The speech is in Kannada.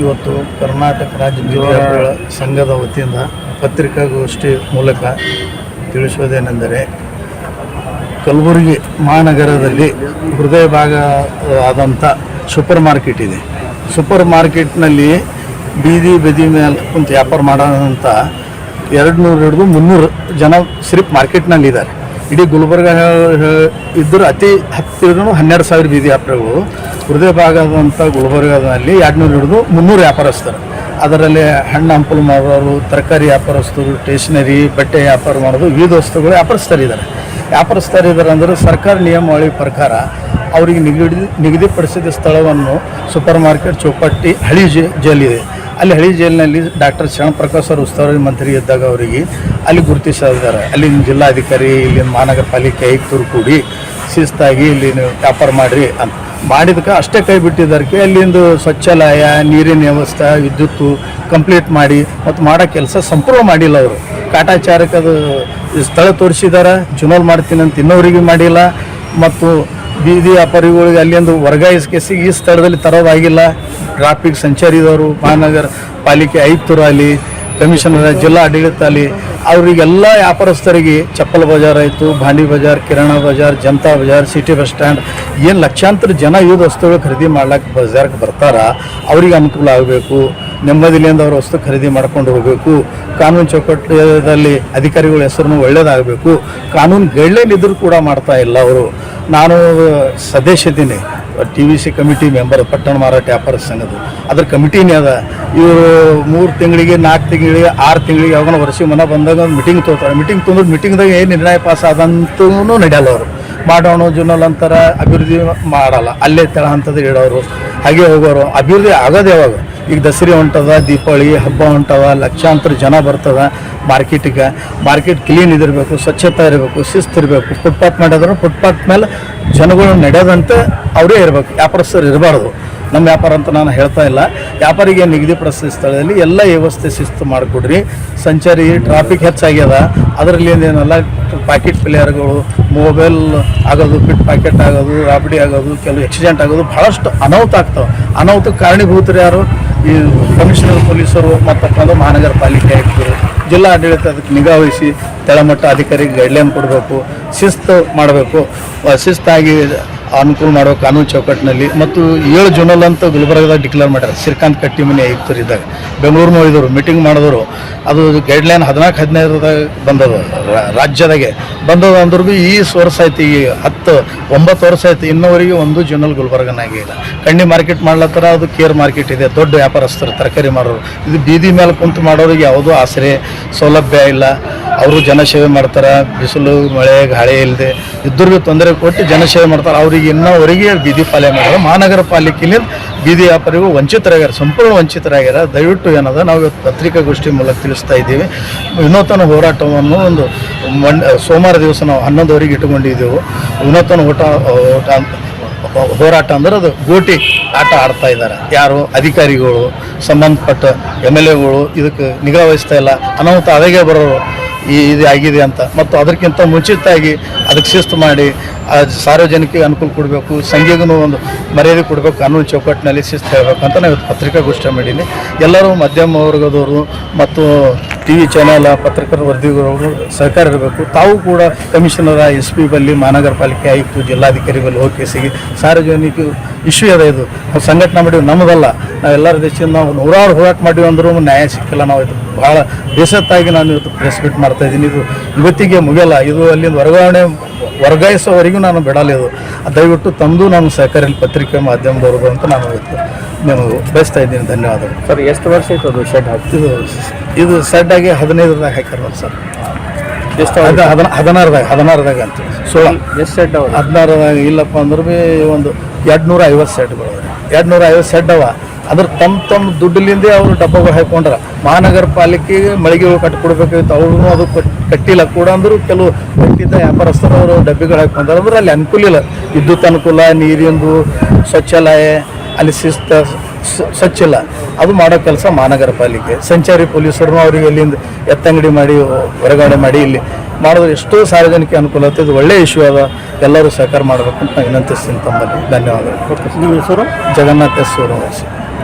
ಇವತ್ತು ಕರ್ನಾಟಕ ರಾಜ್ಯ ವಿದ್ಯಾರ್ಥಿಗಳ ಸಂಘದ ವತಿಯಿಂದ ಪತ್ರಿಕಾಗೋಷ್ಠಿ ಮೂಲಕ ತಿಳಿಸುವುದೇನೆಂದರೆ ಕಲಬುರಗಿ ಮಹಾನಗರದಲ್ಲಿ ಹೃದಯ ಭಾಗ ಆದಂಥ ಸೂಪರ್ ಮಾರ್ಕೆಟ್ ಇದೆ. ಸೂಪರ್ ಮಾರ್ಕೆಟ್ನಲ್ಲಿ ಬೀದಿ ಬದಿ ಮೇಲೆ ಕುಂತು ವ್ಯಾಪಾರ ಮಾಡೋಂಥ ಎರಡು ನೂರು ಹಿಡಿದು ಮುನ್ನೂರು ಜನ ಸಿರ್ಫ್ ಮಾರ್ಕೆಟ್ನಲ್ಲಿ ಇದ್ದಾರೆ ಇಡೀ ಗುಲ್ಬರ್ಗ ಇದ್ದರೂ ಅತಿ ಹತ್ತಿರನೂ ಹನ್ನೆರಡು ಸಾವಿರ ಬೀದಿ ವ್ಯಾಪಾರಗಳು ಹೃದಯ ಭಾಗದಂಥ ಗುಲ್ಬರ್ಗದಲ್ಲಿ ಎರಡುನೂರು ಹಿಡಿದು ಮುನ್ನೂರು ವ್ಯಾಪಾರಸ್ಥರು. ಅದರಲ್ಲಿ ಹಣ್ಣು ಹಂಪಲು ಮಾಡೋರು, ತರಕಾರಿ ವ್ಯಾಪಾರಸ್ಥರು ಸ್ಟೇಷನರಿ ಬಟ್ಟೆ ವ್ಯಾಪಾರ ಮಾಡೋದು, ವಿವಿಧ ವಸ್ತುಗಳು ವ್ಯಾಪಾರಸ್ಥರಿದ್ದಾರೆ ವ್ಯಾಪಾರಸ್ಥರಿದ್ದಾರೆ ಅಂದರೆ ಸರ್ಕಾರ ನಿಯಮಾವಳಿ ಪ್ರಕಾರ ಅವರಿಗೆ ನಿಗದಿ, ನಿಗದಿಪಡಿಸಿದ ಸ್ಥಳವನ್ನು ಸೂಪರ್ ಮಾರ್ಕೆಟ್, ಚೌಪಟ್ಟಿ, ಹಳಿ ಜೈಲಿದೆ ಅಲ್ಲಿ ಹಳಿ ಜೈಲಿನಲ್ಲಿ ಡಾಕ್ಟರ್ ಶರಣಪ್ರಕಾಶ್ ಅವರು ಉಸ್ತುವಾರಿ ಮಂತ್ರಿ ಇದ್ದಾಗ ಅವರಿಗೆ ಅಲ್ಲಿ ಗುರುತಿಸಿದ್ದಾರೆ. ಅಲ್ಲಿನ ಜಿಲ್ಲಾಧಿಕಾರಿ, ಇಲ್ಲಿನ ಮಹಾನಗರ ಪಾಲಿಕೆ ಆಯುಕ್ತರು ಕೂಡಿ ಶಿಸ್ತಾಗಿ ಇಲ್ಲಿ ವ್ಯಾಪಾರ ಮಾಡಿರಿ ಅಂತ. ಮಾಡಿದಕ್ಕೆ ಅಷ್ಟೇ ಕೈ ಬಿಟ್ಟಿದ್ದಾರೆ ಅಲ್ಲಿಂದು ಸ್ವಚ್ಛಾಲಯ, ನೀರಿನ ವ್ಯವಸ್ಥೆ, ವಿದ್ಯುತ್ತು ಕಂಪ್ಲೀಟ್ ಮಾಡಿ ಮತ್ತು ಮಾಡೋ ಕೆಲಸ ಸಂಪೂರ್ಣ ಮಾಡಿಲ್ಲ ಅವರು. ಕಾಟಾಚಾರಕ್ಕೆ ಸ್ಥಳ ತೋರಿಸಿದ್ದಾರೆ, ಜುನೋಲ್ ಮಾಡ್ತೀನಿ ಅಂತ ಇನ್ನೋರಿಗೆ ಮಾಡಿಲ್ಲ. ಮತ್ತು ಬೀದಿ ವ್ಯಾಪಾರಿಗಳಿಗೆ ಅಲ್ಲಿಂದು ವರ್ಗಾಯಿಸಿ ಈ ಸ್ಥಳದಲ್ಲಿ ತರೋದಾಗಿಲ್ಲ. ಟ್ರಾಫಿಕ್ ಸಂಚಾರಿದವರು, ಮಹಾನಗರ ಪಾಲಿಕೆ ಆಯುಕ್ತರು ಅಲ್ಲಿ, ಕಮಿಷನರ್, ಜಿಲ್ಲಾ ಆಡಳಿತ ಅಲ್ಲಿ. ಅವರಿಗೆಲ್ಲ ವ್ಯಾಪಾರಸ್ಥರಿಗೆ ಚಪ್ಪಲ್ ಬಜಾರ್ ಆಯಿತು, ಭಾಂಡಿ ಬಜಾರ್, ಕಿರಾಣ Bazaar, Janata Bazaar, city bus stand ಏನು ಲಕ್ಷಾಂತರ ಜನ ಯೂದ ವಸ್ತುಗಳು ಖರೀದಿ ಮಾಡ್ಲಿಕ್ಕೆ ಬಜಾರ್ಗೆ ಬರ್ತಾರ, ಅವ್ರಿಗೆ ಅನುಕೂಲ ಆಗಬೇಕು. ನೆಮ್ಮದಿಲಿಂದ ಅವ್ರ ವಸ್ತು ಖರೀದಿ ಮಾಡ್ಕೊಂಡು ಹೋಗಬೇಕು. ಕಾನೂನು ಚೌಕಟ್ಟದಲ್ಲಿ ಅಧಿಕಾರಿಗಳ ಹೆಸರು ಒಳ್ಳೇದಾಗಬೇಕು. ಕಾನೂನು ಗೈಡ್ಲೈನ್ ಇದ್ರೂ ಕೂಡ ಮಾಡ್ತಾ ಇಲ್ಲ ಅವರು. ನಾನು ಸದಸ್ಯದ್ದೀನಿ T V C committee member ಪಟ್ಟಣ ಮಾರಾಟ ವ್ಯಾಪಾರ ಸಂಘದ ಅದ್ರ ಕಮಿಟಿನೇ ಅದ ಇವರು ಮೂರು ತಿಂಗಳಿಗೆ ನಾಲ್ಕು ತಿಂಗಳಿಗೆ, ಆರು ತಿಂಗಳಿಗೆ ಯಾವಾಗ ವರ್ಷ ಮನ ಬಂದಾಗ ಮೀಟಿಂಗ್ ತೋರ್ತಾರೆ. ಮೀಟಿಂಗ್ ತೊಗೊಂಡು ಮೀಟಿಂಗ್ದಾಗ ಏನು ನಿರ್ಣಯ ಪಾಸ್ ಆದಂತೂ ನಡೆಯಲ್ಲ ಅವರು. ಮಾಡೋಣ, ಜುನಲ್ ಅಂತಾರೆ, ಅಭಿವೃದ್ಧಿ ಮಾಡಲ್ಲ. ಅಲ್ಲೇ ತಳ ಹಂತದ ಇಡೋರು ಹಾಗೆ ಹೋಗೋರು. ಅಭಿವೃದ್ಧಿ ಆಗೋದು ಯಾವಾಗ? ಈಗ ದಸರಿ ಹೊಂಟದ ದೀಪಾವಳಿ ಹಬ್ಬ ಹೊಂಟದ ಲಕ್ಷಾಂತರ ಜನ ಬರ್ತದ ಮಾರ್ಕೆಟಿಗೆ ಮಾರ್ಕೆಟ್ ಕ್ಲೀನ್ ಇದಿರಬೇಕು, ಸ್ವಚ್ಛತೆ ಇರಬೇಕು, ಶಿಸ್ತು ಇರಬೇಕು. ಫುಟ್ಪಾತ್ ಮಾಡಿದ್ರು ಫುಟ್ಪಾತ್ ಮೇಲೆ ಜನಗಳು ನಡೆಯೋದಂತೆ ಅವರೇ ಇರಬೇಕು. ವ್ಯಾಪಾರಸ್ಥರು ಇರಬಾರ್ದು. ನಮ್ಮ ವ್ಯಾಪಾರ ಅಂತ ನಾನು ಹೇಳ್ತಾ ಇಲ್ಲ. ವ್ಯಾಪಾರಿಗೆ ನಿಗದಿಪಡಿಸಿದ ಸ್ಥಳದಲ್ಲಿ ಎಲ್ಲ ವ್ಯವಸ್ಥೆ ಶಿಸ್ತು ಮಾಡಿಕೊಡ್ರಿ. ಸಂಚಾರಿ ಟ್ರಾಫಿಕ್ ಹೆಚ್ಚಾಗ್ಯದ. ಅದರಲ್ಲಿ ಏನೇನೆಲ್ಲ ಪ್ಯಾಕೆಟ್ ಪ್ಲೇಯರ್ಗಳು, ಮೊಬೈಲ್ ಆಗೋದು ಪಿಟ್ ಪ್ಯಾಕೆಟ್ ಆಗೋದು, ರಾಬಡಿ ಆಗೋದು, ಕೆಲವು ಆಕ್ಸಿಡೆಂಟ್ ಆಗೋದು ಭಾಳಷ್ಟು ಅನಾಹುತ ಆಗ್ತವೆ. ಅನಾಹುತಕ್ಕೆ ಕಾರಣೀಭೂತರು ಯಾರು? ಈ ಕಮಿಷನರ್ ಪೊಲೀಸರು ಮತ್ತು ಅಂದ್ರೆ ಮಹಾನಗರ ಪಾಲಿಕೆ ಆಯುಕ್ತರು. ಜಿಲ್ಲಾ ಆಡಳಿತ ಅದಕ್ಕೆ ನಿಗಾ ವಹಿಸಿ ತಳಮಟ್ಟ ಅಧಿಕಾರಿಗೆ ಗೈಡ್ಲೈನ್ ಕೊಡಬೇಕು, ಶಿಸ್ತು ಮಾಡಬೇಕು. ಶಿಸ್ತಾಗಿ ಅನುಕೂಲ ಮಾಡೋ ಕಾನೂನು ಚೌಕಟ್ಟಿನಲ್ಲಿ ಮತ್ತು ಏಳು ಜೂನಲ್ಲಿ ಅಂತ ಗುಲ್ಬರ್ಗದಾಗ ಡಿಕ್ಲೇರ್ ಮಾಡ್ಯಾರ. ಶ್ರೀಕಾಂತ್ ಕಟ್ಟಿಮನಿ ಆಯುಕ್ತರು ಇದ್ದಾಗ. ಬೆಂಗಳೂರಿನ ಹೋಗಿದ್ರು ಮೀಟಿಂಗ್ ಮಾಡಿದ್ರು ಅದು ಗೈಡ್ಲೈನ್ ಹದಿನಾಲ್ಕು, ಹದಿನೈದರದಾಗ ಬಂದದ. ರಾ- ರಾಜ್ಯದಾಗೆ ಬಂದದ ಅಂದ್ರೂ ಭೀ ಈ ವರ್ಷ ಆಯ್ತು, ಈ ಹತ್ತು, ಒಂಬತ್ತು ವರ್ಷ ಆಯ್ತು, ಇನ್ನೂವರೆಗೆ ಒಂದು ಜನರಲ್ ಗುಲ್ಬರ್ಗನಾಗೆ ಇಲ್ಲ. ಕಣ್ಣಿ ಮಾರ್ಕೆಟ್ ಮಾಡ್ಲತ್ತಾರ, ಅದು ಕೇರ್ ಮಾರ್ಕೆಟ್ ಇದೆ, ದೊಡ್ಡ ವ್ಯಾಪಾರಸ್ಥರು, ತರಕಾರಿ ಮಾರೋರು. ಇದು ಬೀದಿ ಮೇಲೆ ಕುಂತು ಮಾಡೋರಿಗೆ ಯಾವುದೂ ಆಸರೆ, ಸೌಲಭ್ಯ ಇಲ್ಲ. ಅವರು ಜನಸೇವೆ ಮಾಡ್ತಾರೆ, ಬಿಸಿಲು, ಮಳೆ, ಗಾಳಿ ಇಲ್ಲದೆ ಇದ್ರಿಗೂ ತೊಂದರೆ ಕೊಟ್ಟು ಜನಸೇವೆ ಮಾಡ್ತಾರೆ. ಅವರಿಗೆ ಇನ್ನೂವರೆಗೆ ಬೀದಿ ಪಾಲನೆ ಮಾಡ್ತಾರೆ ಮಹಾನಗರ ಪಾಲಿಕೆಯಲ್ಲಿ ಬೀದಿ ವ್ಯಾಪಾರಿಗೂ ವಂಚಿತರಾಗ್ಯಾರ, ಸಂಪೂರ್ಣ ವಂಚಿತರಾಗ್ಯಾರ. ದಯವಿಟ್ಟು ಏನದ, ನಾವು ಇವತ್ತು ಪತ್ರಿಕಾಗೋಷ್ಠಿ ಮೂಲಕ ತಿಳಿಸ್ತಾ ಇದ್ದೀವಿ. ವಿನೂತನ ಹೋರಾಟವನ್ನು ಒಂದು ಮನ್, ಸೋಮವಾರ ದಿವಸ ನಾವು ಹನ್ನೊಂದುವರೆಗೆ ಇಟ್ಟುಕೊಂಡಿದ್ದೆವು. ವಿನೂತನ ಓಟ ಅಂತ ಹೋರಾಟ ಅಂದ್ರೆ ಅದು ಗೋಟಿ ಆಟ ಆಡ್ತಾ ಇದ್ದಾರೆ. ಯಾರು? ಅಧಿಕಾರಿಗಳು, ಸಂಬಂಧಪಟ್ಟ ಎಂ ಎಲ್ ಎಗಳು, ಇದಕ್ಕೆ ನಿಗಾ ವಹಿಸ್ತಾ ಇಲ್ಲ. ಅನಾಹುತ ಅದಾಗೆ ಬರೋರು. ಈ ಇದು ಆಗಿದೆ ಅಂತ. ಮತ್ತು ಅದಕ್ಕಿಂತ ಮುಂಚಿತವಾಗಿ ಅದಕ್ಕೆ ಶಿಸ್ತು ಮಾಡಿ, ಆ ಸಾರ್ವಜನಿಕರಿಗೆ ಅನುಕೂಲ ಕೊಡಬೇಕು ಸಂಘಿಗೂ ಒಂದು ಮರ್ಯಾದೆ ಕೊಡಬೇಕು ಕಾನೂನು ಚೌಕಟ್ಟಿನಲ್ಲಿ ಶಿಸ್ತು ಹೇಳಬೇಕು ಅಂತ ನಾವು ಇವತ್ತು ಪತ್ರಿಕಾಗೋಷ್ಠಿ ಮಾಡೀನಿ ಎಲ್ಲರೂ ಮಧ್ಯಮ ವರ್ಗದವರು ಮತ್ತು ಟಿ ವಿ ಚಾನಲ್ ಪತ್ರಕರ್ತರ ವರದಿಗಳವರು ಸಹಕಾರ ಇರಬೇಕು. ತಾವು ಕೂಡ ಕಮಿಷನರ ಎಸ್ ಪಿ ಬಲ್ಲಿ ಮಹಾನಗರ ಪಾಲಿಕೆ ಆಯುಕ್ತ ಜಿಲ್ಲಾಧಿಕಾರಿ ಬಲ್ಲಿ ಹೋಗಿ ಸಿಗಿ ಸಾರ್ವಜನಿಕ ಇಶ್ಯೂ ಅದ ಇದು. ನಾವು ಸಂಘಟನೆ ಮಾಡಿವಿ ನಮ್ಮದಲ್ಲ ನಾವು ಎಲ್ಲರ ದೇಶದಿಂದ ನಾವು ನೂರಾರು ಹೋರಾಟ ಮಾಡಿವಿ ಅಂದರೂ ನ್ಯಾಯ ಸಿಕ್ಕಿಲ್ಲ. ನಾವು ಇದು ಭಾಳ ಬೇಸತ್ತಾಗಿ ನಾನು ಇವತ್ತು ಪ್ರೆಸ್ ಮೀಟ್ ಮಾಡ್ತಾ ಇದ್ದೀನಿ. ಇದು ಇವತ್ತಿಗೆ ಮುಗಿಯಲ್ಲ. ಇದು ಅಲ್ಲಿಂದ ವರ್ಗಾವಣೆ ವರ್ಗಾಯಿಸೋವರೆಗೂ ನಾನು ಬಿಡಲ್ಲ ಇದು. ದಯವಿಟ್ಟು ತಂದು ನಾನು ಸಹಕಾರಿ ಪತ್ರಿಕೆ ಮಾಧ್ಯಮದವ್ರಿಗೂ ಅಂತ ನಾನು ಇವತ್ತು ನಾನು ಬಯಸ್ತಾ ಇದ್ದೀನಿ. ಧನ್ಯವಾದಗಳು. ಸರ್ ಎಷ್ಟು ವರ್ಷ ಇತ್ತು ಅದು ಶೆಡ್ ಹಾಕಿ? ಇದು ಸೆಟ್ ಸೆಡ್ ಆಗಿ ಹದಿನೈದರದಾಗ ಹಾಕ್ಯಾರ ಸರ್. ಎಷ್ಟು ಅದು ಹದಿನ ಹದಿನಾರದಾಗ ಹದಿನಾರದಾಗ ಅಂತ ಸೋಳ. ಎಷ್ಟು ಸೆಡ್ ಅವ ಹದಿನಾರದಾಗ ಇಲ್ಲಪ್ಪ ಅಂದ್ರೆ ಭೀ ಒಂದು ಎರಡು ನೂರ ಐವತ್ತು ಸೆಟ್ಗಳು ಎರಡು ನೂರ ಐವತ್ತು ಸೆಟ್ ಅವ. ಅದ್ರ ತಮ್ಮ ತಮ್ಮ ದುಡ್ಡಿಲಿಂದೇ ಅವರು ಡಬ್ಬಗಳು ಹಾಕೊಂಡ್ರ. ಮಹಾನಗರ ಪಾಲಿಕೆಗೆ ಮಳಿಗೆಗಳು ಕಟ್ಟಿಕೊಡ್ಬೇಕಾಗಿತ್ತು ಅವ್ರು ಅದು ಕಟ್- ಕಟ್ಟಿಲ್ಲ ಕೂಡ ಅಂದ್ರು ಕೆಲವು ಕಟ್ಟಿದ್ದ ವ್ಯಾಪಾರಸ್ಥರು ಅವರು ಡಬ್ಬಿಗಳು ಹಾಕೊಂಡ್ರ. ಅಂದ್ರೆ ಅಲ್ಲಿ ಅನುಕೂಲ ಇಲ್ಲ. ವಿದ್ಯುತ್ ಅನುಕೂಲ ನೀರಿಂದು ಶೌಚಾಲಯ ಅಲ್ಲಿ ಶಿಸ್ತ ಸ- ಸ್ವಚ್ಛ ಅದು ಮಾಡೋ ಕೆಲಸ ಮಹಾನಗರ ಪಾಲಿಕೆ ಸಂಚಾರಿ ಪೊಲೀಸರು ಅವರಿಗೆ ಇಲ್ಲಿಂದ ಎತ್ತಂಗಡಿ ಮಾಡಿ ಹೊರಗಡೆ ಮಾಡಿ ಇಲ್ಲಿ ಮಾಡಿದ್ರೆ ಎಷ್ಟೋ ಸಾರ್ವಜನಿಕ ಅನುಕೂಲ ಆಗ್ತದೆ ಇದು ಒಳ್ಳೆಯ ಇಶ್ಯೂ ಅದ ಎಲ್ಲರೂ ಸಹಕಾರ ಮಾಡಬೇಕು ಅಂತ ನಾನು ವಿನಂತಿಸ್ತೀನಿ ತಮ್ಮಲ್ಲಿ. ಧನ್ಯವಾದಗಳು. ನಿಮ್ಮ ಹೆಸರು? ಜಗನ್ನಾಥ ಎಸ್ ಸೂರವಾಸಿ